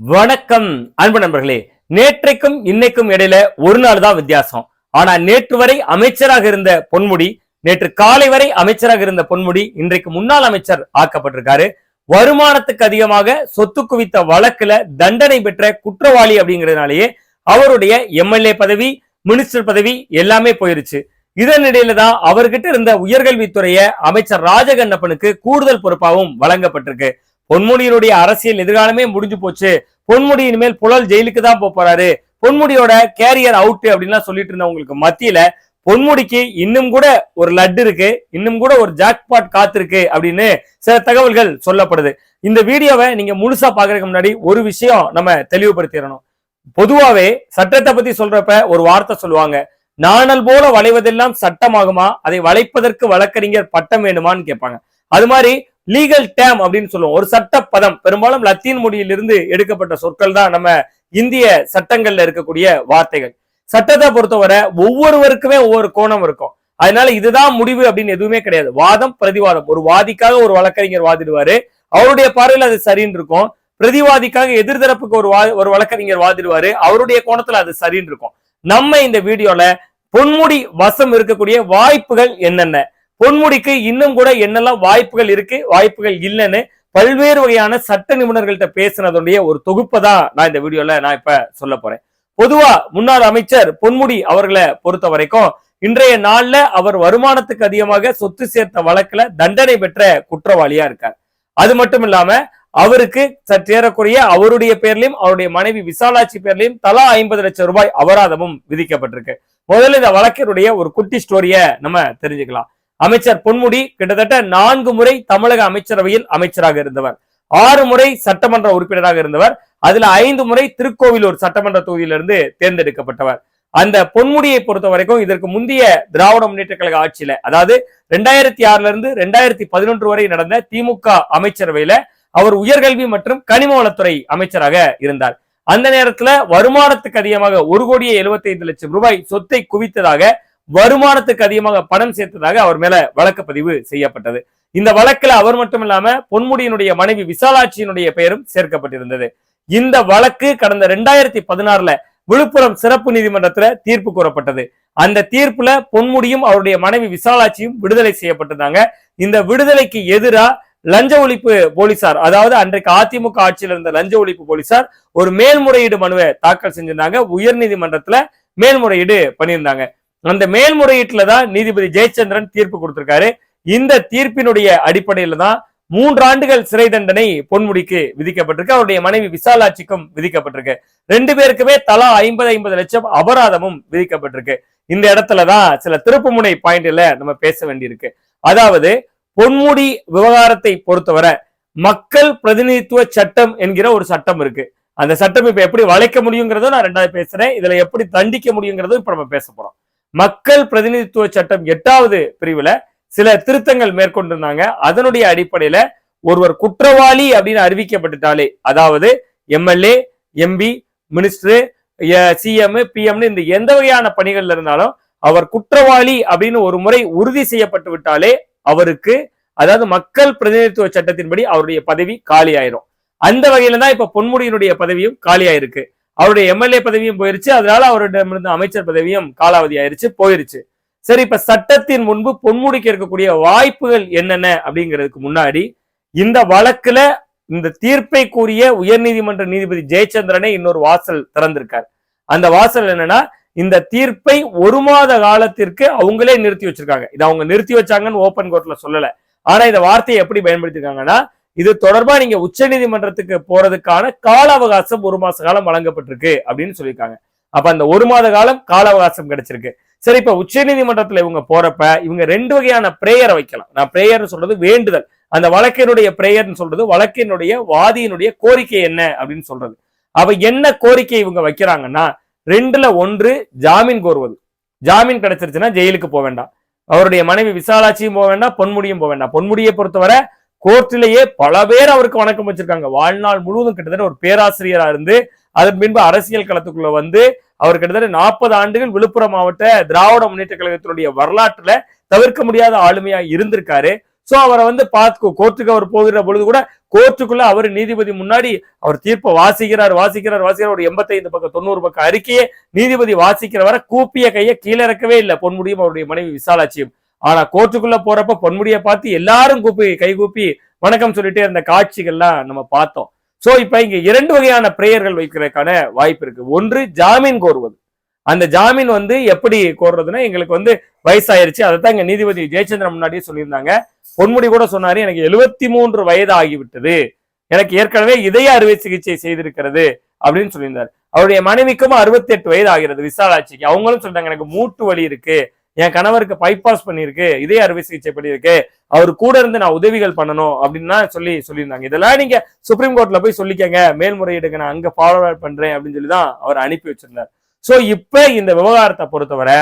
வணக்கம் அன்பு நண்பர்களே. நேற்றைக்கும் இன்னைக்கும் இடையில ஒரு நாள் தான் வித்தியாசம். ஆனா நேற்று வரை அமைச்சராக இருந்த பொன்முடி நேற்று காலை வரை அமைச்சராக இருந்த பொன்முடி இன்றைக்கு முன்னாள் அமைச்சர் ஆக்கப்பட்டிருக்காரு. வருமானத்துக்கு அதிகமாக சொத்து குவித்த வழக்குல தண்டனை பெற்ற குற்றவாளி அப்படிங்கிறதுனாலேயே அவருடைய எம்எல்ஏ பதவி மினிஸ்டர் பதவி எல்லாமே போயிருச்சு. இதனிடையில தான் அவர்கிட்ட இருந்த உயர்கல்வித்துறைய அமைச்சர் ராஜகண்ணப்பனுக்கு கூடுதல் பொறுப்பாகவும் வழங்கப்பட்டிருக்கு. பொன்முடியினுடைய அரசியல் எதிர்காலமே முடிஞ்சு போச்சு. பொன்முடி இனிமேல் புழல் ஜெயிலுக்கு தான் போறாரு. பொன்முடியோட கேரியர் அவுட் அப்படின்லாம் சொல்லிட்டு இருந்தவங்களுக்கு மத்தியில பொன்முடிக்கு இன்னும் கூட ஒரு லட்டு இருக்கு. இன்னும் கூட ஒரு ஜாக்பாட் காத்திருக்கு அப்படின்னு சில தகவல்கள் சொல்லப்படுது. இந்த வீடியோவை நீங்க முழுசா பாக்குறதுக்கு முன்னாடி ஒரு விஷயம் நம்ம தெளிவுபடுத்திடணும். பொதுவாவே சட்டத்தை பத்தி சொல்றப்ப ஒரு வார்த்தை சொல்லுவாங்க. நாணல் போல வளைவதெல்லாம் சட்டமாகுமா? அதை வளைப்பதற்கு வழக்கறிஞர் பட்டம் வேண்டுமான்னு கேட்பாங்க. அது மாதிரி லீகல் டேம் அப்படின்னு சொல்லுவோம். ஒரு சட்ட பதம் பெரும்பாலும் லத்தீன் மொழியிலிருந்து எடுக்கப்பட்ட சொற்கள் தான் நம்ம இந்திய சட்டங்கள்ல இருக்கக்கூடிய வார்த்தைகள். சட்டத்தை பொறுத்தவரை ஒவ்வொருவருக்குமே ஒவ்வொரு கோணம் இருக்கும். அதனால இதுதான் முடிவு அப்படின்னு எதுவுமே கிடையாது. வாதம் பிரதிவாதம். ஒரு வாதிக்காக ஒரு வழக்கறிஞர் வாதிடுவாரு. அவருடைய பார்வையில் அது சரின்னு இருக்கும். பிரதிவாதிக்காக எதிர்தரப்புக்கு ஒரு வா ஒரு வழக்கறிஞர் வாதிடுவாரு. அவருடைய கோணத்துல அது சரின்னு இருக்கும். நம்ம இந்த வீடியோல பொன்முடி வசம் இருக்கக்கூடிய வாய்ப்புகள் என்னென்ன? பொன்முடிக்கு இன்னும் கூட என்னெல்லாம் வாய்ப்புகள் இருக்கு வாய்ப்புகள் இல்லைன்னு பல்வேறு வகையான சட்ட நிபுணர்கள்ட்ட பேசினதுடைய ஒரு தொகுப்பை தான் நான் இந்த வீடியோல நான் இப்ப சொல்ல போறேன். பொதுவா முன்னாள் அமைச்சர் பொன்முடி அவர்களை பொறுத்த வரைக்கும் இன்றைய நாள்ல அவர் வருமானத்துக்கு அதிகமாக சொத்து சேர்த்த வழக்குல தண்டனை பெற்ற குற்றவாளியா இருக்கார். அது மட்டும் இல்லாம அவருக்கு சற்றேறக்குறைய அவருடைய பேர்லயும் அவருடைய மனைவி விசாலாட்சி பேர்லயும் தலா ஐம்பது லட்சம் ரூபாய் அபராதமும் விதிக்கப்பட்டிருக்கு. முதல்ல இந்த வழக்கினுடைய ஒரு குட்டி ஸ்டோரிய நம்ம தெரிஞ்சுக்கலாம். அமைச்சர் பொன்முடி கிட்டத்தட்ட நான்கு முறை தமிழக அமைச்சரவையில் அமைச்சராக இருந்தவர். ஆறு முறை சட்டமன்ற உறுப்பினராக இருந்தவர். அதுல ஐந்து முறை திருக்கோவிலூர் சட்டமன்ற தொகுதியிலிருந்து தேர்ந்தெடுக்கப்பட்டவர். அந்த பொன்முடியை பொறுத்த வரைக்கும் இதற்கு முந்தைய திராவிட முன்னேற்ற கழக ஆட்சியில அதாவது ரெண்டாயிரத்தி ஆறுல இருந்து ரெண்டாயிரத்தி பதினொன்று வரை நடந்த திமுக அமைச்சரவையில அவர் உயர்கல்வி மற்றும் கனிம வளத்துறை அமைச்சராக இருந்தார். அந்த நேரத்துல வருமானத்துக்கு அதிகமாக ஒரு கோடியே எழுபத்தி ஐந்து லட்சம் ரூபாய் சொத்தை குவித்ததாக வருமானத்துக்கு அதிகமாக பணம் சேர்த்ததாக அவர் மேல வழக்கு பதிவு செய்யப்பட்டது. இந்த வழக்குல அவர் மட்டும் இல்லாம பொன்முடியினுடைய மனைவி விசாலாட்சியினுடைய பெயரும் சேர்க்கப்பட்டிருந்தது. இந்த வழக்கு கடந்த ரெண்டாயிரத்தி பதினாறுல விழுப்புரம் சிறப்பு நீதிமன்றத்துல தீர்ப்பு கூறப்பட்டது. அந்த தீர்ப்புல பொன்முடியும் அவருடைய மனைவி விசாலாட்சியும் விடுதலை செய்யப்பட்டிருந்தாங்க. இந்த விடுதலைக்கு எதிராக லஞ்ச ஒழிப்பு போலீசார் அதாவது அன்றைக்கு அதிமுக ஆட்சியில் இருந்த லஞ்ச ஒழிப்பு போலீசார் ஒரு மேல்முறையீடு மனுவை தாக்கல் செஞ்சிருந்தாங்க. உயர் நீதிமன்றத்துல மேல்முறையீடு பண்ணியிருந்தாங்க. அந்த மேல்முறையீட்டுல தான் நீதிபதி ஜெயச்சந்திரன் தீர்ப்பு கொடுத்திருக்காரு. இந்த தீர்ப்பினுடைய அடிப்படையில தான் மூன்று ஆண்டுகள் சிறை தண்டனை பொன்முடிக்கு விதிக்கப்பட்டிருக்கு. அவருடைய மனைவி விசாலாட்சிக்கும் விதிக்கப்பட்டிருக்கு. ரெண்டு பேருக்குமே தலா ஐம்பது ஐம்பது லட்சம் அபராதமும் விதிக்கப்பட்டிருக்கு. இந்த இடத்துலதான் சில திருப்புமுனை பாயிண்ட்ல நம்ம பேச வேண்டியிருக்கு. அதாவது பொன்முடி விவகாரத்தை பொறுத்தவரை மக்கள் பிரதிநிதித்துவ சட்டம் என்கிற ஒரு சட்டம் இருக்கு. அந்த சட்டம் இப்ப எப்படி வளைக்க முடியுங்கிறதும் நான் ரெண்டாவது பேசுறேன். இதுல எப்படி தண்டிக்க முடியுங்கிறதும் இப்ப நம்ம பேச போறோம். மக்கள் பிரதிநிதித்துவ சட்டம் எட்டாவது பிரிவுல சில திருத்தங்கள் மேற்கொண்டிருந்தாங்க. அதனுடைய அடிப்படையில ஒருவர் குற்றவாளி அப்படின்னு அறிவிக்கப்பட்டுட்டாலே அதாவது எம்எல்ஏ எம்பி மினிஸ்டர் சிஎம் பிஎம்னு இந்த எந்த வகையான பணிகள்ல இருந்தாலும் அவர் குற்றவாளி அப்படின்னு ஒரு முறை உறுதி செய்யப்பட்டு விட்டாலே அவருக்கு அதாவது மக்கள் பிரதிநிதித்துவ சட்டத்தின்படி அவருடைய பதவி காலி ஆயிரும் அந்த வகையில தான் இப்ப பொன்முடியினுடைய பதவியும் காலியாயிருக்கு. அவருடைய எம்எல்ஏ பதவியும் போயிருச்சு. அதனால அவரிடமிருந்து அமைச்சர் பதவியும் காலாவதி ஆயிருச்சு போயிருச்சு. சரி இப்ப சட்டத்தின் முன்பு பொன்முடிக்க இருக்கக்கூடிய வாய்ப்புகள் என்னென்ன அப்படிங்கிறதுக்கு முன்னாடி இந்த வழக்குல இந்த தீர்ப்பை கூறிய உயர்நீதிமன்ற நீதிபதி ஜெயச்சந்திரனே இன்னொரு வாசல் திறந்திருக்கார். அந்த வாசல் என்னன்னா இந்த தீர்ப்பை ஒரு மாத காலத்திற்கு அவங்களே நிறுத்தி வச்சிருக்காங்க. இதை அவங்க நிறுத்தி வச்சாங்கன்னு ஓபன் கோர்ட்ல சொல்லல. ஆனா இந்த வார்த்தையை எப்படி பயன்படுத்திருக்காங்கன்னா இது தொடர்பா நீங்க உச்ச நீதிமன்றத்துக்கு போறதுக்கான கால அவகாசம் ஒரு மாச காலம் வழங்கப்பட்டிருக்கு அப்படின்னு சொல்லியிருக்காங்க. அப்ப அந்த ஒரு மாத காலம் கால அவகாசம் கிடைச்சிருக்கு. சரி இப்ப உச்ச நீதிமன்றத்துல இவங்க போறப்ப இவங்க ரெண்டு வகையான பிரேயரை வைக்கலாம். நான் பிரேயர் சொல்றது வேண்டுதல். அந்த வழக்கினுடைய பிரேயர்னு சொல்றது வழக்கினுடைய வாதியினுடைய கோரிக்கை என்ன அப்படின்னு சொல்றது. அவ என்ன கோரிக்கை இவங்க வைக்கிறாங்கன்னா ரெண்டுல ஒன்று ஜாமீன் கோருவது. ஜாமீன் கிடைச்சிருச்சுன்னா ஜெயிலுக்கு போக வேண்டாம். அவருடைய மனைவி விசாலாட்சியும் போக வேண்டாம் பொன்முடியும் போக வேண்டாம். பொன்முடியை பொறுத்தவரை கோர்ட்டிலேயே பல பேர் அவருக்கு வணக்கம் வச்சிருக்காங்க. வாழ்நாள் முழுவதும் கிட்டத்தட்ட ஒரு பேராசிரியரா இருந்து அதன் பின்பு அரசியல் களத்துக்குள்ள வந்து அவர் கிட்டத்தட்ட நாற்பது ஆண்டுகள் விழுப்புரம் மாவட்ட திராவிட முன்னேற்ற கழகத்தினுடைய வரலாற்றுல தவிர்க்க முடியாத ஆளுமையா இருந்திருக்காரு. சோ அவரை வந்து பார்த்து கோர்ட்டுக்கு அவர் போகிற பொழுது கூட கோர்ட்டுக்குள்ள அவர் நீதிபதி முன்னாடி அவர் தீர்ப்பை வாசிக்கிறார் வாசிக்கிறார் வாசிக்கிறார். ஒரு எண்பத்தைந்து பக்கம் தொண்ணூறு பக்கம் அறிக்கையே நீதிபதி வாசிக்கிற வரை கூப்பிய கையை கீழே இறக்கவே இல்லை. பொன்முடியும் அவருடைய மனைவி விசாலாட்சியும். ஆனா கோர்ட்டுக்குள்ள போறப்ப பொன்முடியை பார்த்து எல்லாரும் கூப்பி கை கூப்பி வணக்கம் சொல்லிட்டே இருந்த காட்சிகள்லாம் நம்ம பார்த்தோம். சோ இப்ப இங்க இரண்டு வகையான பிரேயர்கள் வைக்கிறதுக்கான வாய்ப்பு இருக்கு. ஒன்று ஜாமீன் கோருவது. அந்த ஜாமீன் வந்து எப்படி கோர்றதுன்னா எங்களுக்கு வந்து வயசாயிருச்சு. அதை தான் இங்க நீதிபதி ஜெயச்சந்திரன் முன்னாடியே சொல்லியிருந்தாங்க. பொன்முடி கூட சொன்னாரு எனக்கு எழுபத்தி மூன்று வயது ஆகிவிட்டது எனக்கு ஏற்கனவே இதய அறுவை சிகிச்சை செய்திருக்கிறது அப்படின்னு சொல்லியிருந்தார். அவருடைய மனைவிக்கும் அறுபத்தி எட்டு வயது ஆகிறது விசாலாட்சிக்கு. அவங்களும் சொல்றாங்க எனக்கு மூட்டு வலி இருக்கு. என் கணவருக்கு பைபாஸ் பண்ணியிருக்கு இதய அறுவை சிகிச்சை பண்ணியிருக்கு அவர் கூட இருந்து நான் உதவிகள் பண்ணணும் அப்படின்னு சொல்லி சொல்லியிருந்தாங்க. இதெல்லாம் நீங்க சுப்ரீம் கோர்ட்ல போய் சொல்லிக்கங்க மேல்முறையீடுக்கு நான் அங்க ஃபாலோ பண்றேன் அப்படின்னு சொல்லி தான் அவர் அனுப்பி வச்சிருந்தார். சோ இப்ப இந்த விவகாரத்தை பொறுத்தவரை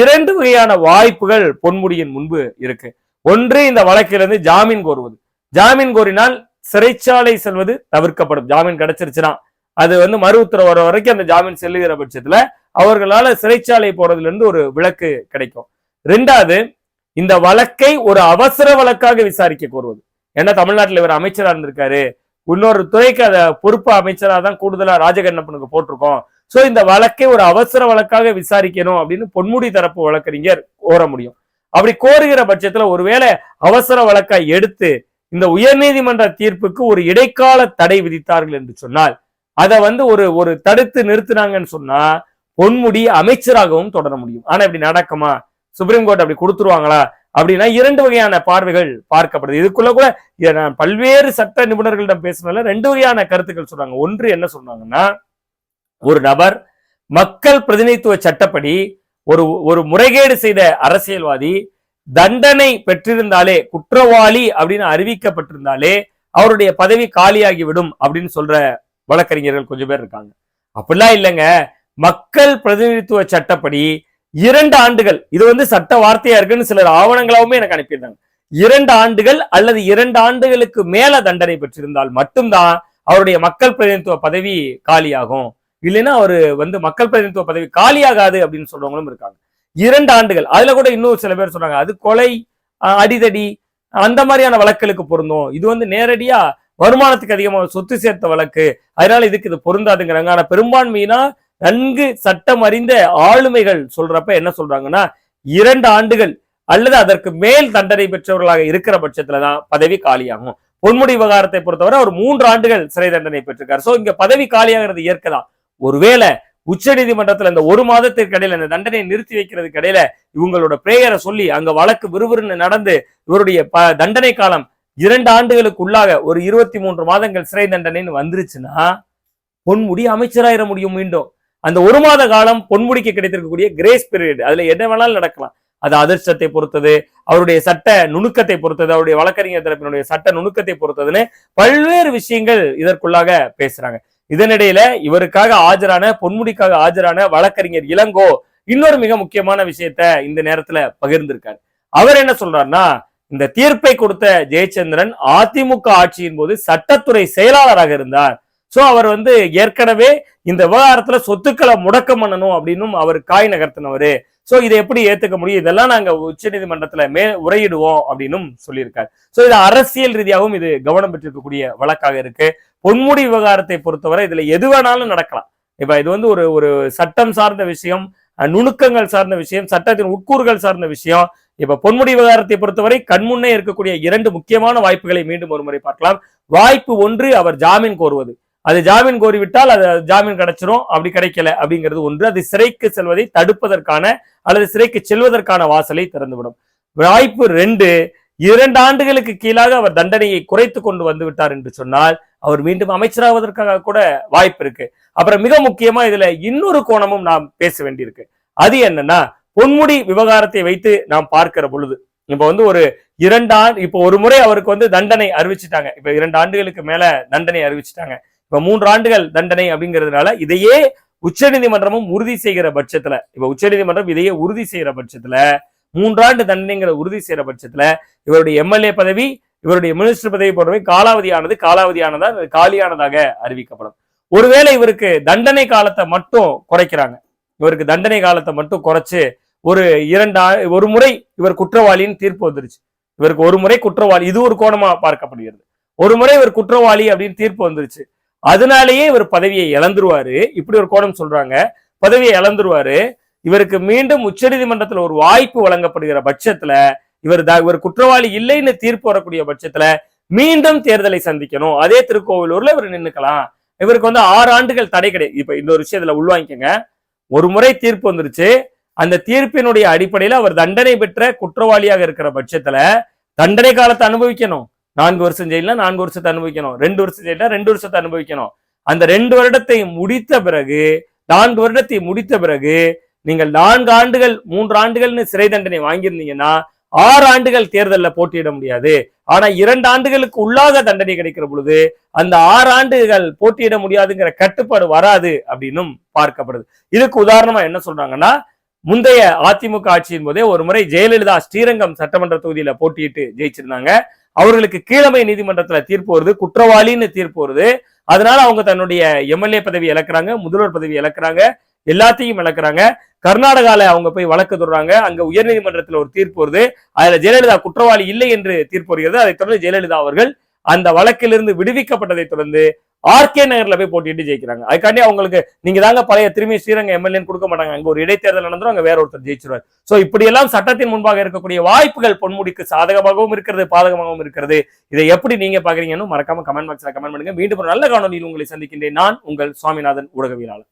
இரண்டு வகையான வாய்ப்புகள் பொன்முடியின் முன்பு இருக்கு. ஒன்று இந்த வழக்கிலிருந்து ஜாமீன் கோருவது. ஜாமீன் கோரினால் சிறைச்சாலை செல்வது தவிர்க்கப்படும். ஜாமீன் கிடைச்சிருச்சுன்னா அது வந்து மறு உத்தரவு வர வரைக்கும் அந்த ஜாமீன் செல்லுகிற பட்சத்துல அவர்களால சிறைச்சாலை போறதுல இருந்து ஒரு விளக்கு கிடைக்கும். ரெண்டாவது இந்த வழக்கை ஒரு அவசர வழக்காக விசாரிக்க கோருவது. ஏன்னா தமிழ்நாட்டில் இவர் அமைச்சரா இருந்திருக்காரு. இன்னொரு துறைக்கு அதை பொறுப்பு அமைச்சரா தான் கூடுதலா ராஜகண்ணப்பனுக்கு போட்டிருக்கோம். சோ இந்த வழக்கை ஒரு அவசர வழக்காக விசாரிக்கணும் அப்படின்னு பொன்முடி தரப்பு வழக்கறிஞர் கோர முடியும். அப்படி கோருகிற பட்சத்துல ஒருவேளை அவசர வழக்கா எடுத்து இந்த உயர்நீதிமன்ற தீர்ப்புக்கு ஒரு இடைக்கால தடை விதித்தார்கள் என்று சொன்னால் அதை வந்து ஒரு ஒரு தடுத்து நிறுத்தினாங்கன்னு சொன்னா பொன்முடி அமைச்சராகவும் தொடர முடியும். ஆனா இப்படி நடக்குமா? சுப்ரீம் கோர்ட் அப்படி கொடுத்துருவாங்களா? அப்படின்னா இரண்டு வகையான பார்வைகள் பார்க்கப்படுது. இதுக்குள்ள கூட நான் பல்வேறு சட்ட நிபுணர்களிடம் பேசினால ரெண்டு வகையான கருத்துக்கள் சொல்றாங்க. ஒன்று என்ன சொல்றாங்கன்னா ஒரு நபர் மக்கள் பிரதிநிதித்துவ சட்டப்படி ஒரு ஒரு முறைகேடு செய்த அரசியல்வாதி தண்டனை பெற்றிருந்தாலே குற்றவாளி அப்படின்னு அறிவிக்கப்பட்டிருந்தாலே அவருடைய பதவி காலியாகி விடும் அப்படின்னு சொல்ற வழக்கறிஞர்கள் கொஞ்சம் பேர் இருக்காங்க. அப்படிலாம் இல்லைங்க. மக்கள் பிரதிநிதித்துவ சட்டப்படி இரண்டு ஆண்டுகள் இது வந்து சட்ட வார்த்தையா இருக்குன்னு சிலர் ஆவணங்களாகவுமே எனக்கு அனுப்பியிருந்தாங்க. இரண்டு ஆண்டுகள் அல்லது இரண்டு ஆண்டுகளுக்கு மேல தண்டனை பெற்றிருந்தால் மட்டும்தான் அவருடைய மக்கள் பிரதிநிதித்துவ பதவி காலியாகும். இல்லைன்னா அவரு வந்து மக்கள் பிரதிநிதித்துவ பதவி காலியாகாது அப்படின்னு சொல்றவங்களும் இருக்காங்க. இரண்டு ஆண்டுகள். அதுல கூட இன்னும் சில பேர் சொல்றாங்க அது கொலை அடிதடி அந்த மாதிரியான வழக்குகளுக்கு பொருந்தும். இது வந்து நேரடியா வருமானத்துக்கு அதிகமாக சொத்து சேர்த்த வழக்கு. அதனால இதுக்கு இது பொருந்தாதுங்கிறாங்க. ஆனா பெரும்பான்மையினா நன்கு சட்டம் அறிந்த ஆளுமைகள் சொல்றப்ப என்ன சொல்றாங்கன்னா இரண்டு ஆண்டுகள் அல்லது அதற்கு மேல் தண்டனை பெற்றவர்களாக இருக்கிற பட்சத்துலதான் பதவி காலியாகும். பொன்முடி விவகாரத்தை பொறுத்தவரை அவர் மூன்று ஆண்டுகள் சிறை தண்டனை பெற்றிருக்காரு. சோ இங்க பதவி காலியாகிறது இயற்கைதான் ஒருவேளை உச்ச நீதிமன்றத்துல இந்த ஒரு மாதத்திற்கு இடையில இந்த தண்டனையை நிறுத்தி வைக்கிறதுக்கு இடையில இவங்களோட பிரேயரை சொல்லி அங்க வழக்கு விறுவிறுன்னு நடந்து இவருடைய ப- தண்டனை காலம் இரண்டு ஆண்டுகளுக்குள்ளாக ஒரு இருபத்தி மூன்று மாதங்கள் சிறை தண்டனைன்னு வந்துருச்சுன்னா பொன்முடி அமைச்சராயிட முடியும் மீண்டும். அந்த ஒரு மாத காலம் பொன்முடிக்கு கிடைத்திருக்கக்கூடிய கிரேஸ் பீரியட் அதுல என்ன வேணாலும் நடக்கலாம். அது அதிர்ஷ்டத்தை பொறுத்தது அவருடைய சட்ட நுணுக்கத்தை பொறுத்தது அவருடைய வழக்கறிஞர் தரப்பினுடைய சட்ட நுணுக்கத்தை பொறுத்ததுன்னு பல்வேறு விஷயங்கள் இதற்குள்ளாக பேசுறாங்க. இதனிடையில இவருக்காக ஆஜரான பொன்முடிக்காக ஆஜரான வழக்கறிஞர் இளங்கோ இன்னொரு மிக முக்கியமான விஷயத்த இந்த நேரத்துல பகிர்ந்திருக்காரு. அவர் என்ன சொல்றாருன்னா இந்த தீர்ப்பை கொடுத்த ஜெயச்சந்திரன் அதிமுக ஆட்சியின் போது சட்டத்துறை செயலாளராக இருந்தார். ஸோ அவர் வந்து ஏற்கனவே இந்த விவகாரத்துல சொத்துக்களை முடக்கம் பண்ணணும் அப்படின்னும் அவர் காய் நகர்த்தினவரு. ஸோ இதை எப்படி ஏத்துக்க முடியும்? இதெல்லாம் நாங்க உச்ச நீதிமன்றத்துல மே உரையிடுவோம் அப்படின்னும் சொல்லியிருக்காரு. ஸோ இது அரசியல் ரீதியாகவும் இது கவனம் பெற்றிருக்கக்கூடிய வழக்காக இருக்கு. பொன்முடி விவகாரத்தை பொறுத்தவரை இதுல எது வேணாலும் நடக்கலாம். இப்ப இது வந்து ஒரு ஒரு சட்டம் சார்ந்த விஷயம் நுணுக்கங்கள் சார்ந்த விஷயம் சட்டத்தின் உட்கூறுகள் சார்ந்த விஷயம். இப்ப பொன்முடி விவகாரத்தை பொறுத்தவரை கண்முன்னே இருக்கக்கூடிய இரண்டு முக்கியமான வாய்ப்புகளை மீண்டும் ஒரு முறை பார்க்கலாம். வாய்ப்பு ஒன்று அவர் ஜாமீன் கோருவது. அது ஜாமீன் கோரிவிட்டால் அது ஜாமீன் கிடைச்சிரும். அப்படி கிடைக்கல அப்படிங்கிறது ஒன்று. அது சிறைக்கு செல்வதை தடுப்பதற்கான அல்லது சிறைக்கு செல்வதற்கான வாசலை திறந்துவிடும். வாய்ப்பு ரெண்டு இரண்டு ஆண்டுகளுக்கு கீழாக அவர் தண்டனையை குறைத்து கொண்டு வந்து விட்டார் என்று சொன்னால் அவர் மீண்டும் அமைச்சராவதற்காக கூட வாய்ப்பு இருக்கு. அப்புறம் மிக முக்கியமா இதுல இன்னொரு கோணமும் நாம் பேச வேண்டியிருக்கு. அது என்னன்னா பொன்முடி விவகாரத்தை வைத்து நாம் பார்க்கிற பொழுது இப்ப வந்து ஒரு இரண்டு ஆண்டு இப்போ ஒரு முறை அவருக்கு வந்து தண்டனை அறிவிச்சிட்டாங்க. இப்ப இரண்டு ஆண்டுகளுக்கு மேல தண்டனை அறிவிச்சிட்டாங்க. இப்ப மூன்று ஆண்டுகள் தண்டனை அப்படிங்கிறதுனால இதையே உச்சநீதிமன்றமும் உறுதி செய்கிற பட்சத்துல இப்ப உச்சநீதிமன்றம் இதையே உறுதி செய்கிற பட்சத்துல மூன்றாண்டு தண்டனைங்கிற உறுதி செய்கிற பட்சத்துல இவருடைய எம்எல்ஏ பதவி இவருடைய மினிஸ்டர் பதவி போன்றவை காலாவதியானது காலாவதியானதா அது காலியானதாக அறிவிக்கப்படும். ஒருவேளை இவருக்கு தண்டனை காலத்தை மட்டும் குறைக்கிறாங்க. இவருக்கு தண்டனை காலத்தை மட்டும் குறைச்சு ஒரு இரண்டு ஒரு முறை இவர் குற்றவாளின்னு தீர்ப்பு வந்துருச்சு. இவருக்கு ஒரு முறை குற்றவாளி இது ஒரு கோணமா பார்க்கப்படுகிறது. ஒரு முறை இவர் குற்றவாளி அப்படின்னு தீர்ப்பு வந்துருச்சு. அதனாலேயே இவர் பதவியை இழந்துருவாரு. இப்படி ஒரு கோணம் சொல்றாங்க. பதவியை இழந்துருவாரு. இவருக்கு மீண்டும் உச்சநீதிமன்றத்தில் ஒரு வாய்ப்பு வழங்கப்படுகிற பட்சத்துல இவர் இவர் குற்றவாளி இல்லைன்னு தீர்ப்பு வரக்கூடிய பட்சத்துல மீண்டும் தேர்தலை சந்திக்கணும். அதே திருக்கோவிலூர்ல இவர் நின்னுக்கலாம். இவருக்கு வந்து ஆறு ஆண்டுகள் தடை கிடையாது இப்ப இந்த ஒரு விஷயத்துல உள்வாங்கிக்கங்க. ஒரு முறை தீர்ப்பு வந்துருச்சு. அந்த தீர்ப்பினுடைய அடிப்படையில அவர் தண்டனை பெற்ற குற்றவாளியாக இருக்கிற பட்சத்துல தண்டனை காலத்தை அனுபவிக்கணும். நான்கு வருஷம் ஜெயிலில் நான்கு வருஷத்தை அனுபவிக்கணும். ரெண்டு வருஷம் ஜெயிலில் ரெண்டு வருஷத்தை அனுபவிக்கணும். அந்த ரெண்டு வருடத்தை முடித்த பிறகு நான்கு வருடத்தை முடித்த பிறகு நீங்கள் நான்கு ஆண்டுகள் மூன்று ஆண்டுகள்னு சிறை தண்டனை வாங்கியிருந்தீங்கன்னா ஆறு ஆண்டுகள் தேர்தலில் போட்டியிட முடியாது. ஆனா இரண்டு ஆண்டுகளுக்கு உள்ளாக தண்டனை கிடைக்கிற பொழுது அந்த ஆறு ஆண்டுகள் போட்டியிட முடியாதுங்கிற கட்டுப்பாடு வராது அப்படின்னும் பார்க்கப்படுது. இதுக்கு உதாரணமா என்ன சொல்றாங்கன்னா முந்தைய அதிமுக ஆட்சியின் போதே ஒரு முறை ஜெயலலிதா ஸ்ரீரங்கம் சட்டமன்ற தொகுதியில போட்டியிட்டு ஜெயிச்சிருந்தாங்க. அவர்களுக்கு கீழமை நீதிமன்றத்துல தீர்ப்பு வருது குற்றவாளின்னு தீர்ப்பு வருது. அதனால அவங்க தன்னுடைய எம்எல்ஏ பதவி இழக்கிறாங்க முதல்வர் பதவி இழக்கிறாங்க எல்லாத்தையும் இழக்கிறாங்க. கர்நாடகால அவங்க போய் வழக்கு தொடர்றாங்க அங்க உயர்நீதிமன்றத்துல ஒரு தீர்ப்பு வருது. அதுல ஜெயலலிதா குற்றவாளி இல்லை என்று தீர்ப்பு வருகிறது. அதைத் தொடர்ந்து ஜெயலலிதா அவர்கள் அந்த வழக்கிலிருந்து விடுவிக்கப்பட்டதை தொடர்ந்து ஆர்கே நகர்ல போய் போட்டிட்டு ஜெயிக்கிறாங்க. அதுக்காண்டி அவங்களுக்கு நீங்க தாங்க பழைய திரும்பி ஸ்ரீரங்க எம்எல்ஏன்னு கொடுக்க மாட்டாங்க. அங்க ஒரு இடைத்தேர்தல் நடந்துரும் அங்க வேற ஒருத்தர் ஜெயிச்சிருவார். சோ இப்படி எல்லாம் சட்டத்தின் முன்பாக இருக்கக்கூடிய வாய்ப்புகள் பொன்முடிக்கு சாதகமாகவும் இருக்கிறது பாதகமாகவும் இருக்கிறது. இதை எப்படி நீங்க பாக்குறீங்கன்னு மறக்காம கமெண்ட் பாக்ஸ்ல கமெண்ட் பண்ணுங்க. மீண்டும் ஒரு நல்ல காணொலியில் உங்களை சந்திக்கின்றேன். நான் உங்கள் சுவாமிநாதன் ஊடகவியலாளர்.